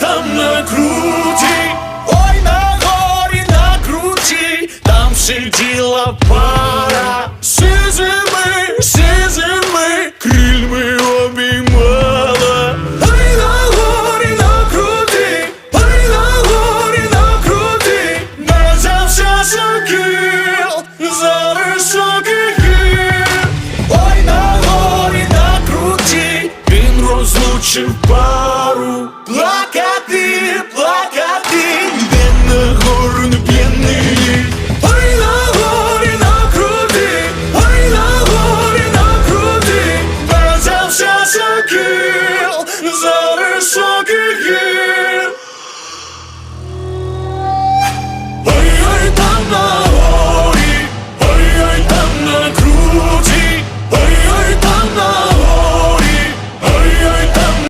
Там на круті, ой, на горі на круті, там сиділа пара, сизими, сизими, крильми обіймала. Ой, на горі на круті, ой, на горі на круті, не завжди кіл, за високий гір. Ой, на горі на круті, він розлучив пару. Look out! massacre